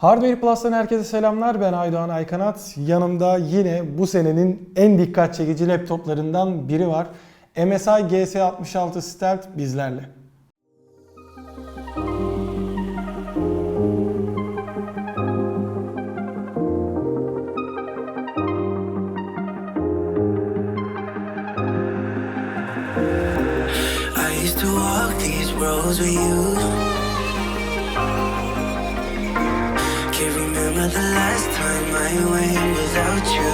Hardware Plus'tan herkese selamlar. Ben Aydoğan Aykanat. Yanımda yine bu senenin en dikkat çekici laptoplarından biri var. MSI GS66 Stealth bizlerle. I used to walk these roads with you. Remember the last time I went without you.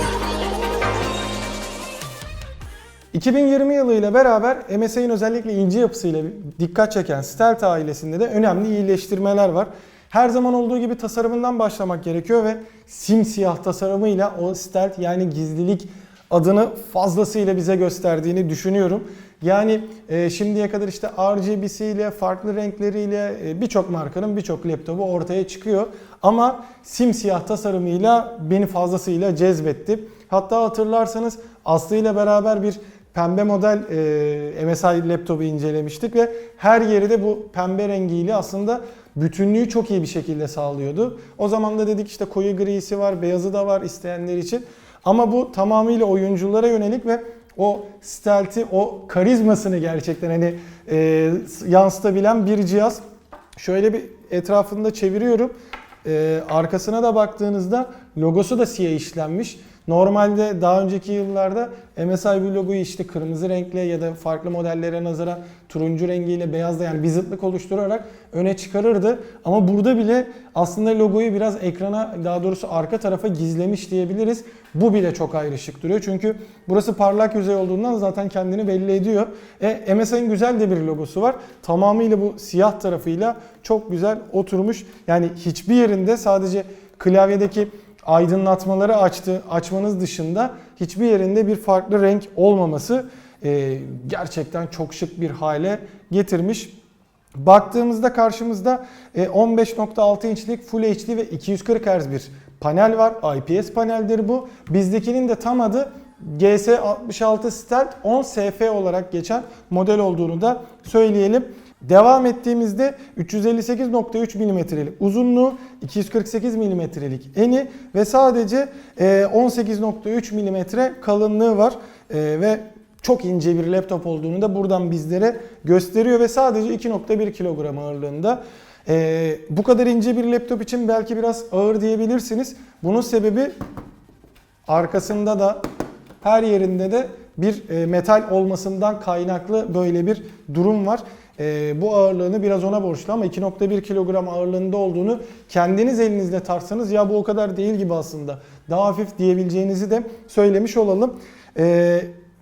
2020 yılıyla beraber MSI'nin özellikle ince yapısıyla dikkat çeken Stealth ailesinde de önemli iyileştirmeler var. Her zaman olduğu gibi tasarımından başlamak gerekiyor ve simsiyah tasarımıyla o Stealth yani gizlilik adını fazlasıyla bize gösterdiğini düşünüyorum. Yani e, şimdiye kadar işte RGB'siyle, farklı renkleriyle e, birçok markanın birçok laptopu ortaya çıkıyor. Ama simsiyah tasarımıyla beni fazlasıyla cezbetti. Hatta hatırlarsanız Aslı ile beraber bir pembe model e, MSI laptopu incelemiştik ve her yeri de bu pembe rengiyle aslında bütünlüğü çok iyi bir şekilde sağlıyordu. O zaman da dedik işte koyu grisi var, beyazı da var isteyenler için. Ama bu tamamıyla oyunculara yönelik ve o stealth'i, o karizmasını gerçekten hani e, yansıtabilen bir cihaz. Şöyle bir etrafında çeviriyorum. E, arkasına da baktığınızda logosu da siyah işlenmiş. Normalde daha önceki yıllarda MSI logoyu işte kırmızı renkle ya da farklı modellere nazaran turuncu rengiyle beyazla yani bir zıtlık oluşturarak öne çıkarırdı. Ama burada bile aslında logoyu biraz ekrana daha doğrusu arka tarafa gizlemiş diyebiliriz. Bu bile çok ayrı şık duruyor. Çünkü burası parlak yüzey olduğundan zaten kendini belli ediyor. E, MSI'nin güzel de bir logosu var. Tamamıyla bu siyah tarafıyla çok güzel oturmuş. Yani hiçbir yerinde sadece klavyedeki aydınlatmaları açtı, açmanız dışında hiçbir yerinde bir farklı renk olmaması e, gerçekten çok şık bir hale getirmiş. Baktığımızda karşımızda e, 15.6 inçlik Full HD ve 240 Hz bir panel var. IPS paneldir bu. Bizdekinin de tam adı GS66 Stealth 10 SF olarak geçen model olduğunu da söyleyelim. Devam ettiğimizde 358.3 mm'lik uzunluğu, 248 mm'lik eni ve sadece e, 18.3 mm kalınlığı var E, ve çok ince bir laptop olduğunu da buradan bizlere gösteriyor ve sadece 2.1 kilogram ağırlığında. E, bu kadar ince bir laptop için belki biraz ağır diyebilirsiniz. Bunun sebebi arkasında da her yerinde de bir e, metal olmasından kaynaklı böyle bir durum var. E, bu ağırlığını biraz ona borçlu ama 2.1 kilogram ağırlığında olduğunu kendiniz elinizle tartsanız ya bu o kadar değil gibi aslında daha hafif diyebileceğinizi de söylemiş olalım. E,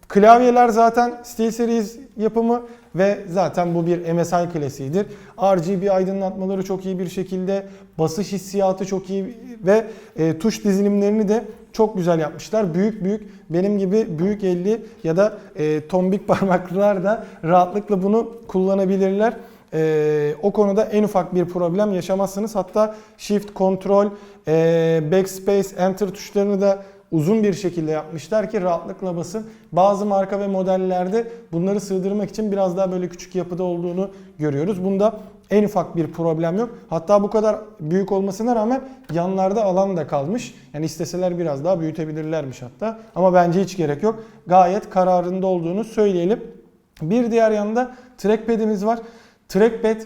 klavyeler zaten SteelSeries yapımı ve zaten bu bir MSI klasiğidir. RGB aydınlatmaları çok iyi bir şekilde, basış hissiyatı çok iyi ve e, tuş dizilimlerini de çok güzel yapmışlar. Büyük büyük benim gibi büyük elli ya da e, tombik parmaklılar da rahatlıkla bunu kullanabilirler. E, o konuda en ufak bir problem yaşamazsınız. Hatta Shift, Control, e, Backspace, Enter tuşlarını da uzun bir şekilde yapmışlar ki rahatlıkla basın. Bazı marka ve modellerde bunları sığdırmak için biraz daha böyle küçük yapıda olduğunu görüyoruz. Bunda en ufak bir problem yok. Hatta bu kadar büyük olmasına rağmen yanlarda alan da kalmış. Yani isteseler biraz daha büyütebilirlermiş hatta. Ama bence hiç gerek yok. Gayet kararında olduğunu söyleyelim. Bir diğer yanda trackpad'imiz var. Trackpad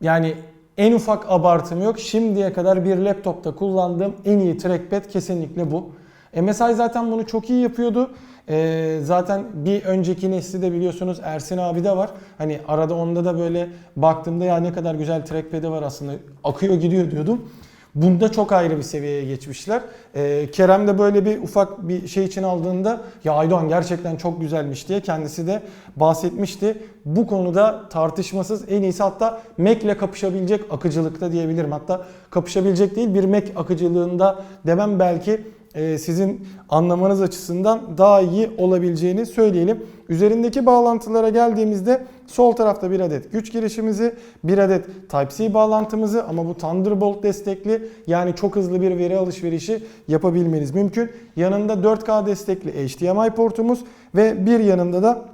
yani en ufak abartım yok. Şimdiye kadar bir laptopta kullandığım en iyi trackpad kesinlikle bu. MSI zaten bunu çok iyi yapıyordu. Ee, zaten bir önceki nesli de biliyorsunuz Ersin abi de var. Hani arada onda da böyle baktığımda ya ne kadar güzel trackpad'i var aslında akıyor gidiyor diyordum. Bunda çok ayrı bir seviyeye geçmişler. Ee, Kerem de böyle bir ufak bir şey için aldığında ya Aydoğan gerçekten çok güzelmiş diye kendisi de bahsetmişti. Bu konuda tartışmasız en iyisi hatta Mac ile kapışabilecek akıcılıkta diyebilirim. Hatta kapışabilecek değil bir Mac akıcılığında demem belki e, sizin anlamanız açısından daha iyi olabileceğini söyleyelim. Üzerindeki bağlantılara geldiğimizde sol tarafta bir adet güç girişimizi, bir adet Type-C bağlantımızı ama bu Thunderbolt destekli yani çok hızlı bir veri alışverişi yapabilmeniz mümkün. Yanında 4K destekli HDMI portumuz ve bir yanında da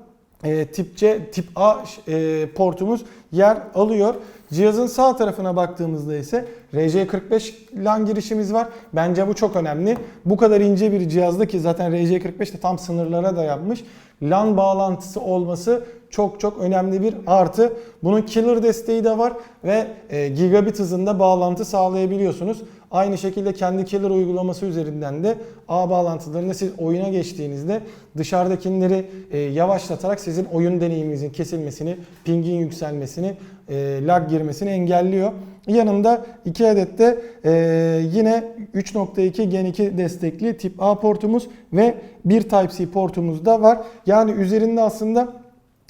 e, tip C, tip A e, portumuz yer alıyor. Cihazın sağ tarafına baktığımızda ise RJ45 LAN girişimiz var. Bence bu çok önemli. Bu kadar ince bir cihazda ki zaten RJ45 de tam sınırlara dayanmış. LAN bağlantısı olması çok çok önemli bir artı. Bunun killer desteği de var ve e, gigabit hızında bağlantı sağlayabiliyorsunuz. Aynı şekilde kendi killer uygulaması üzerinden de ağ bağlantılarında siz oyuna geçtiğinizde dışarıdakileri e, yavaşlatarak sizin oyun deneyiminizin kesilmesini, pingin yükselmesini, e, lag girmesini engelliyor. Yanında 2 adet de e, yine 3.2 Gen 2 destekli tip A portumuz ve bir Type-C portumuz da var. Yani üzerinde aslında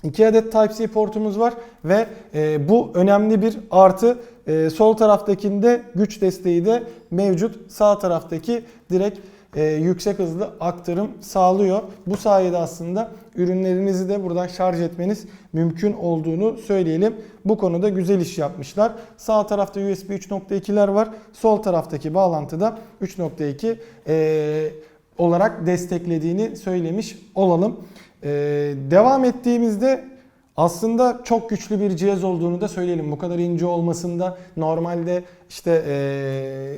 2 adet Type-C portumuz var ve e, bu önemli bir artı. E, sol taraftakinde güç desteği de mevcut. Sağ taraftaki direkt e, yüksek hızlı aktarım sağlıyor. Bu sayede aslında ürünlerinizi de buradan şarj etmeniz mümkün olduğunu söyleyelim. Bu konuda güzel iş yapmışlar. Sağ tarafta USB 3.2'ler var. Sol taraftaki bağlantıda 3.2 e, olarak desteklediğini söylemiş olalım. Ee, devam ettiğimizde aslında çok güçlü bir cihaz olduğunu da söyleyelim. Bu kadar ince olmasında normalde işte ee,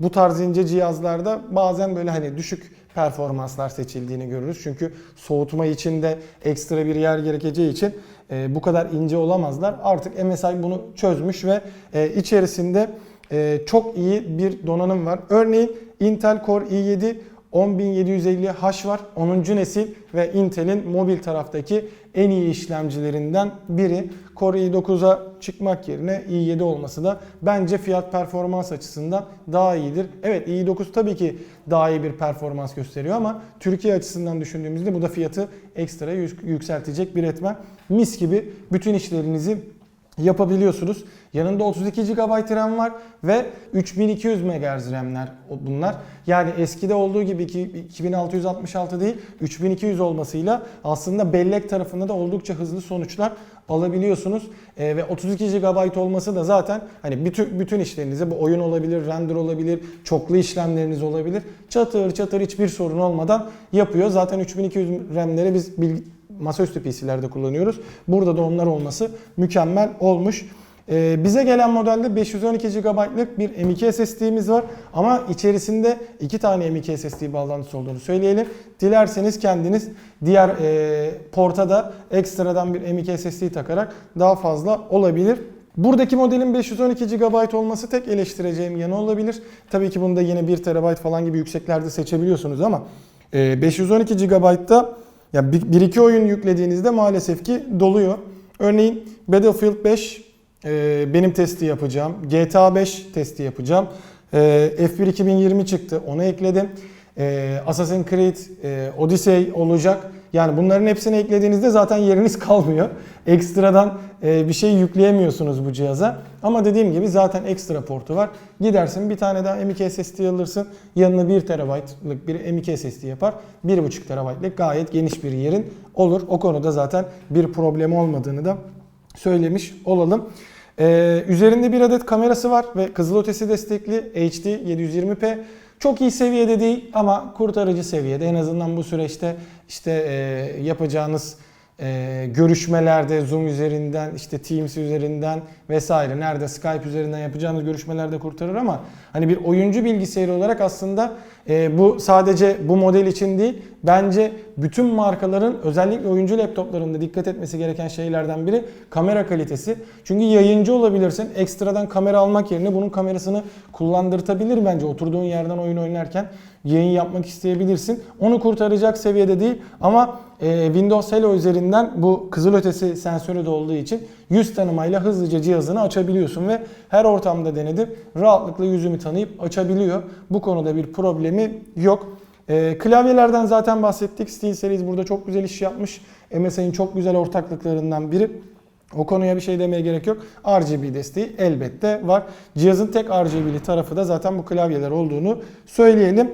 bu tarz ince cihazlarda bazen böyle hani düşük performanslar seçildiğini görürüz. Çünkü soğutma için de ekstra bir yer gerekeceği için ee, bu kadar ince olamazlar. Artık MSI bunu çözmüş ve ee, içerisinde ee, çok iyi bir donanım var. Örneğin Intel Core i7 10750H var. 10. nesil ve Intel'in mobil taraftaki en iyi işlemcilerinden biri. Core i9'a çıkmak yerine i7 olması da bence fiyat performans açısından daha iyidir. Evet i9 tabii ki daha iyi bir performans gösteriyor ama Türkiye açısından düşündüğümüzde bu da fiyatı ekstra yük- yükseltecek bir etmen. Mis gibi bütün işlerinizi yapabiliyorsunuz. Yanında 32 GB RAM var ve 3200 MHz RAM'ler bunlar. Yani eskide olduğu gibi iki- 2666 değil 3200 olmasıyla aslında bellek tarafında da oldukça hızlı sonuçlar alabiliyorsunuz. Ee, ve 32 GB olması da zaten hani bütün bütün işlerinize bu oyun olabilir, render olabilir, çoklu işlemleriniz olabilir. Çatır çatır hiçbir sorun olmadan yapıyor. Zaten 3200 RAM'leri biz masaüstü PC'lerde kullanıyoruz. Burada da onlar olması mükemmel olmuş. Ee, bize gelen modelde 512 GB'lık bir M.2 SSD'miz var ama içerisinde iki tane M.2 SSD bağlantısı olduğunu söyleyelim. Dilerseniz kendiniz diğer e, porta da ekstradan bir M.2 SSD takarak daha fazla olabilir. Buradaki modelin 512 GB olması tek eleştireceğim yanı olabilir. Tabii ki bunda yine 1 TB falan gibi yükseklerde seçebiliyorsunuz ama e, 512 GB'da ya 1-2 oyun yüklediğinizde maalesef ki doluyor. Örneğin Battlefield 5 e, benim testi yapacağım. GTA 5 testi yapacağım. E, F1 2020 çıktı. Onu ekledim. E, Assassin's Creed e, Odyssey olacak. Yani bunların hepsini eklediğinizde zaten yeriniz kalmıyor. Ekstradan e, bir şey yükleyemiyorsunuz bu cihaza. Ama dediğim gibi zaten ekstra portu var. Gidersin bir tane daha M.2 SSD alırsın. Yanına 1 TB'lık bir M.2 SSD yapar. 1.5 TB'lık gayet geniş bir yerin olur. O konuda zaten bir problem olmadığını da söylemiş olalım. Ee, üzerinde bir adet kamerası var ve kızılötesi destekli HD 720p. Çok iyi seviyede değil ama kurtarıcı seviyede. En azından bu süreçte işte e, yapacağınız e, görüşmelerde Zoom üzerinden, işte Teams üzerinden vesaire nerede Skype üzerinden yapacağınız görüşmelerde kurtarır ama hani bir oyuncu bilgisayarı olarak aslında e, bu sadece bu model için değil bence bütün markaların özellikle oyuncu laptoplarında dikkat etmesi gereken şeylerden biri kamera kalitesi. Çünkü yayıncı olabilirsin. Ekstradan kamera almak yerine bunun kamerasını kullandırtabilir bence oturduğun yerden oyun oynarken yayın yapmak isteyebilirsin. Onu kurtaracak seviyede değil ama e, Windows Hello üzerinden bu kızılötesi sensörü de olduğu için yüz tanımayla hızlıca cihazını açabiliyorsun ve her ortamda denedim. Rahatlıkla yüzümü tanıyıp açabiliyor. Bu konuda bir problemi yok. E, klavyelerden zaten bahsettik. SteelSeries burada çok güzel iş yapmış. MSI'nin çok güzel ortaklıklarından biri. O konuya bir şey demeye gerek yok. RGB desteği elbette var. Cihazın tek RGB'li tarafı da zaten bu klavyeler olduğunu söyleyelim.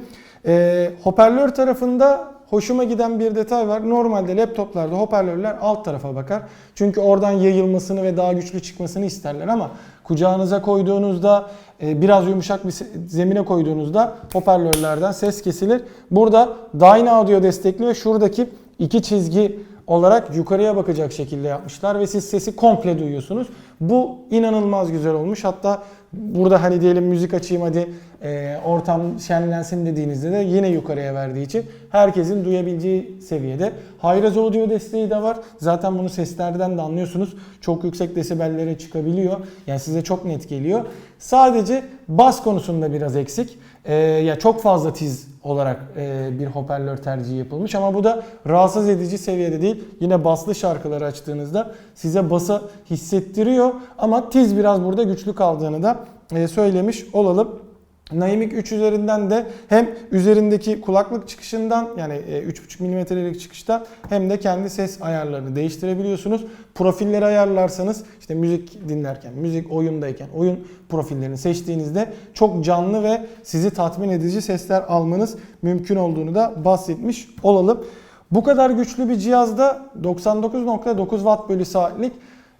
Ee, hoparlör tarafında hoşuma giden bir detay var. Normalde laptoplarda hoparlörler alt tarafa bakar. Çünkü oradan yayılmasını ve daha güçlü çıkmasını isterler ama kucağınıza koyduğunuzda e, biraz yumuşak bir zemine koyduğunuzda hoparlörlerden ses kesilir. Burada Dyna Audio destekli ve şuradaki iki çizgi olarak yukarıya bakacak şekilde yapmışlar ve siz sesi komple duyuyorsunuz. Bu inanılmaz güzel olmuş. Hatta burada hani diyelim müzik açayım hadi e, ortam şenlensin dediğinizde de yine yukarıya verdiği için herkesin duyabileceği seviyede. High-res audio desteği de var. Zaten bunu seslerden de anlıyorsunuz. Çok yüksek desibellere çıkabiliyor. Yani size çok net geliyor. Sadece bas konusunda biraz eksik. E, ya çok fazla tiz olarak e, bir hoparlör tercihi yapılmış ama bu da rahatsız edici seviyede değil. Yine baslı şarkıları açtığınızda size bası hissettiriyor ama tiz biraz burada güçlü kaldığını da e, söylemiş olalım. Naimik 3 üzerinden de hem üzerindeki kulaklık çıkışından yani e, 3.5 mm'lik çıkıştan hem de kendi ses ayarlarını değiştirebiliyorsunuz. Profilleri ayarlarsanız işte müzik dinlerken, müzik oyundayken oyun profillerini seçtiğinizde çok canlı ve sizi tatmin edici sesler almanız mümkün olduğunu da bahsetmiş olalım. Bu kadar güçlü bir cihazda 99.9 Watt bölü saatlik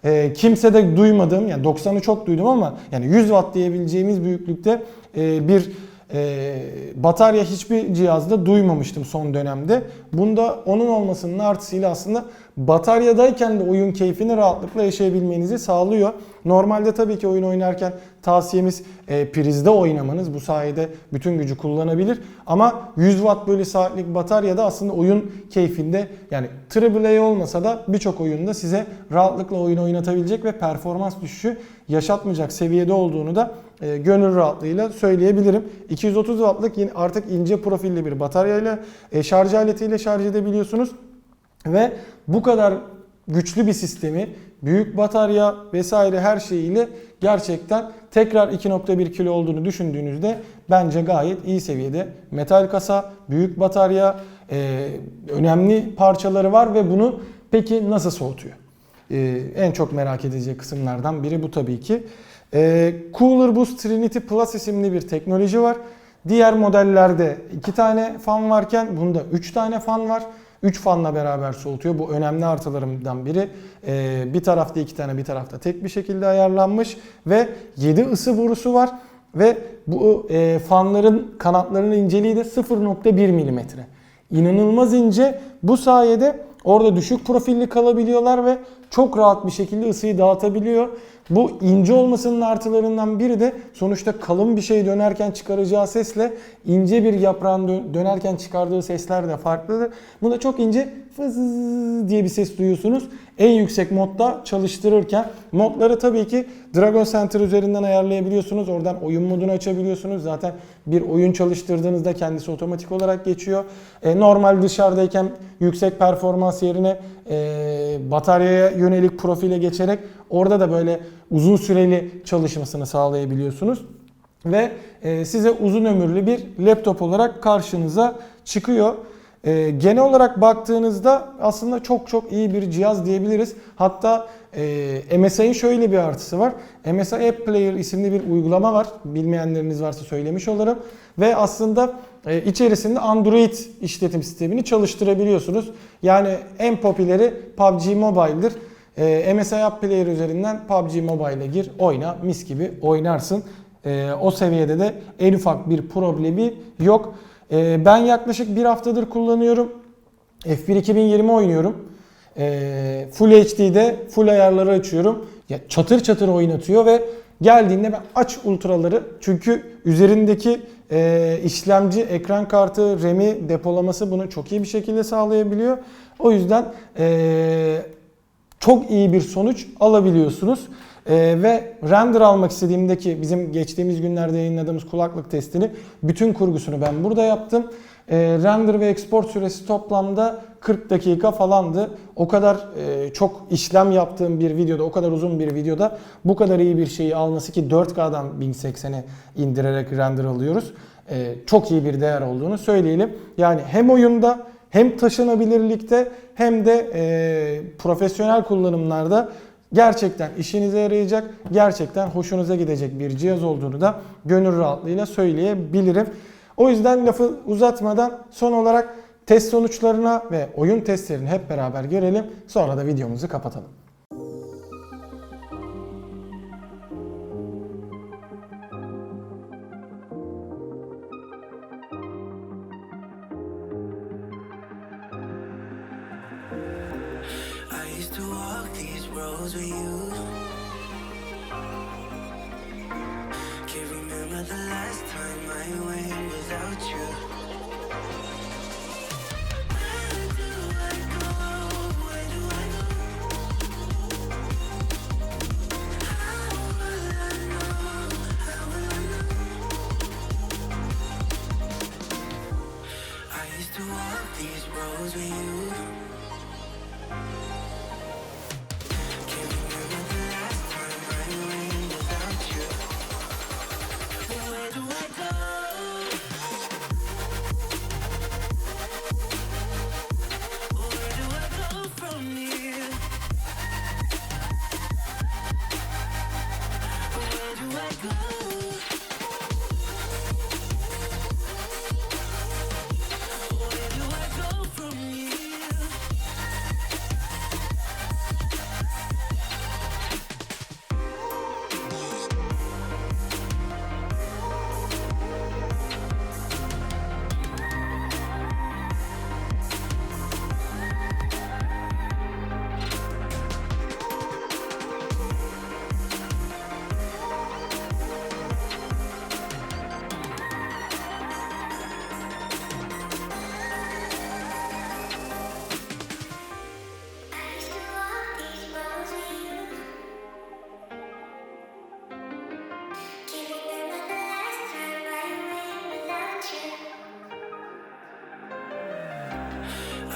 e, kimse de duymadığım yani 90'ı çok duydum ama yani 100 watt diyebileceğimiz büyüklükte e, bir e, batarya hiçbir cihazda duymamıştım son dönemde. Bunda onun olmasının artısıyla aslında bataryadayken de oyun keyfini rahatlıkla yaşayabilmenizi sağlıyor. Normalde tabii ki oyun oynarken tavsiyemiz e, prizde oynamanız. Bu sayede bütün gücü kullanabilir. Ama 100 watt bölü saatlik bataryada aslında oyun keyfinde yani AAA olmasa da birçok oyunda size rahatlıkla oyun oynatabilecek ve performans düşüşü yaşatmayacak seviyede olduğunu da e, gönül rahatlığıyla söyleyebilirim. 230 wattlık yine artık ince profilli bir bataryayla e, şarj aletiyle şarj edebiliyorsunuz. Ve bu kadar güçlü bir sistemi, büyük batarya vesaire her şeyiyle gerçekten tekrar 2.1 kilo olduğunu düşündüğünüzde bence gayet iyi seviyede. Metal kasa, büyük batarya, e, önemli parçaları var ve bunu peki nasıl soğutuyor? E, en çok merak edilecek kısımlardan biri bu tabii ki. E, Cooler Boost Trinity Plus isimli bir teknoloji var. Diğer modellerde 2 tane fan varken bunda 3 tane fan var. 3 fanla beraber soğutuyor. Bu önemli artılarımdan biri. Ee, bir tarafta iki tane bir tarafta tek bir şekilde ayarlanmış. Ve 7 ısı borusu var. Ve bu e, fanların kanatlarının inceliği de 0.1 milimetre. İnanılmaz ince. Bu sayede orada düşük profilli kalabiliyorlar ve çok rahat bir şekilde ısıyı dağıtabiliyor. Bu ince olmasının artılarından biri de sonuçta kalın bir şey dönerken çıkaracağı sesle ince bir yaprağın dö- dönerken çıkardığı sesler de farklıdır. Bunda çok ince fız diye bir ses duyuyorsunuz. En yüksek modda çalıştırırken modları tabii ki Dragon Center üzerinden ayarlayabiliyorsunuz. Oradan oyun modunu açabiliyorsunuz. Zaten bir oyun çalıştırdığınızda kendisi otomatik olarak geçiyor. E, normal dışarıdayken yüksek performans yerine e, bataryaya yönelik profile geçerek orada da böyle uzun süreli çalışmasını sağlayabiliyorsunuz. Ve e, size uzun ömürlü bir laptop olarak karşınıza çıkıyor. E, genel olarak baktığınızda aslında çok çok iyi bir cihaz diyebiliriz. Hatta e, MSI'nin şöyle bir artısı var. MSI App Player isimli bir uygulama var. Bilmeyenleriniz varsa söylemiş olurum. Ve aslında e, içerisinde Android işletim sistemini çalıştırabiliyorsunuz. Yani en popüleri PUBG Mobile'dir. E, MSI App Player üzerinden PUBG Mobile'e gir, oyna, mis gibi oynarsın. E, o seviyede de en ufak bir problemi yok. E, ben yaklaşık bir haftadır kullanıyorum. F1 2020 oynuyorum. E, Full HD'de full ayarları açıyorum. Ya çatır çatır oynatıyor ve geldiğinde ben aç ultraları çünkü üzerindeki e, işlemci, ekran kartı, RAM'i depolaması bunu çok iyi bir şekilde sağlayabiliyor. O yüzden e, çok iyi bir sonuç alabiliyorsunuz. Ee, ve render almak istediğimdeki bizim geçtiğimiz günlerde yayınladığımız kulaklık testini bütün kurgusunu ben burada yaptım. Ee, render ve export süresi toplamda 40 dakika falandı. O kadar e, çok işlem yaptığım bir videoda, o kadar uzun bir videoda bu kadar iyi bir şeyi alması ki 4K'dan 1080'e indirerek render alıyoruz. Ee, çok iyi bir değer olduğunu söyleyelim. Yani hem oyunda hem taşınabilirlikte hem de e, profesyonel kullanımlarda gerçekten işinize yarayacak, gerçekten hoşunuza gidecek bir cihaz olduğunu da gönül rahatlığıyla söyleyebilirim. O yüzden lafı uzatmadan son olarak test sonuçlarına ve oyun testlerini hep beraber görelim. Sonra da videomuzu kapatalım. these roads with you.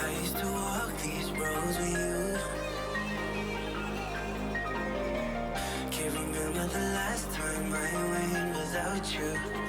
I used to walk these roads with you. Can't remember the last time I went without you.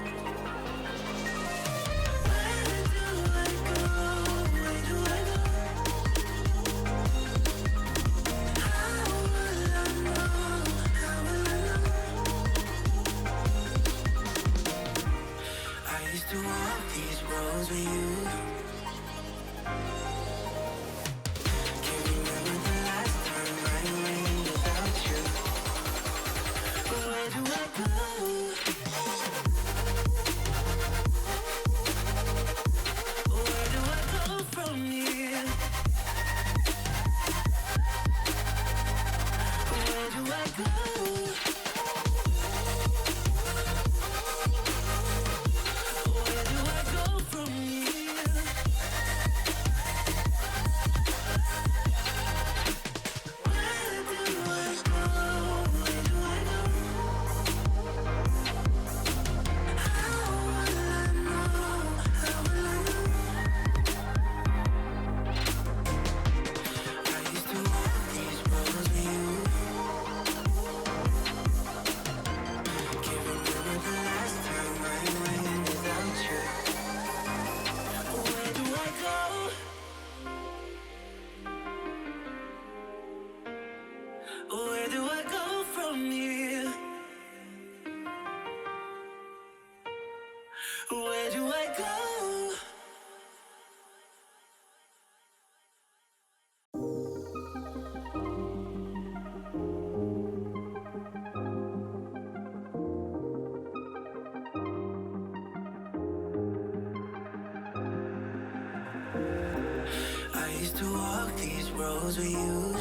rose you.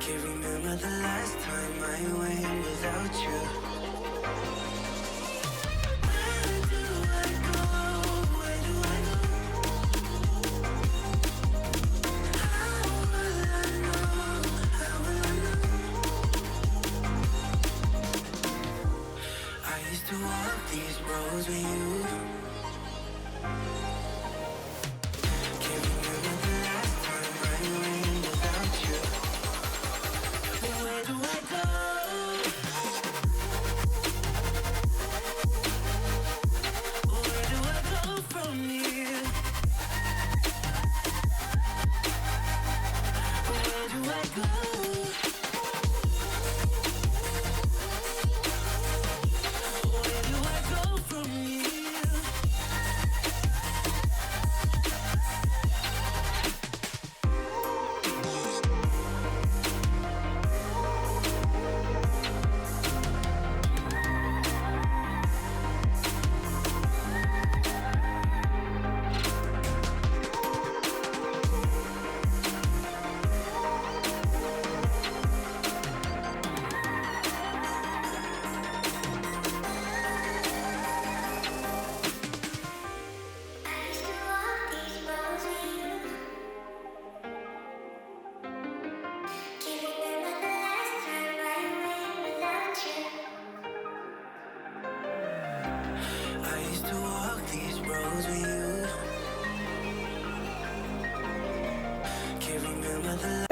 Can't remember the last time I went without you.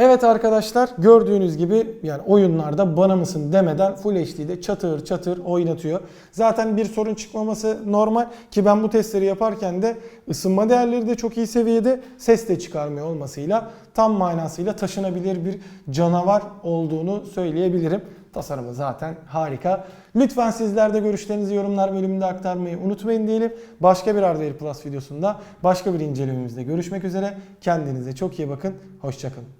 Evet arkadaşlar gördüğünüz gibi yani oyunlarda bana mısın demeden Full HD'de çatır çatır oynatıyor. Zaten bir sorun çıkmaması normal ki ben bu testleri yaparken de ısınma değerleri de çok iyi seviyede ses de çıkarmıyor olmasıyla tam manasıyla taşınabilir bir canavar olduğunu söyleyebilirim. Tasarımı zaten harika. Lütfen sizler de görüşlerinizi yorumlar bölümünde aktarmayı unutmayın diyelim. Başka bir Hardware Plus videosunda başka bir incelememizde görüşmek üzere. Kendinize çok iyi bakın. Hoşçakalın.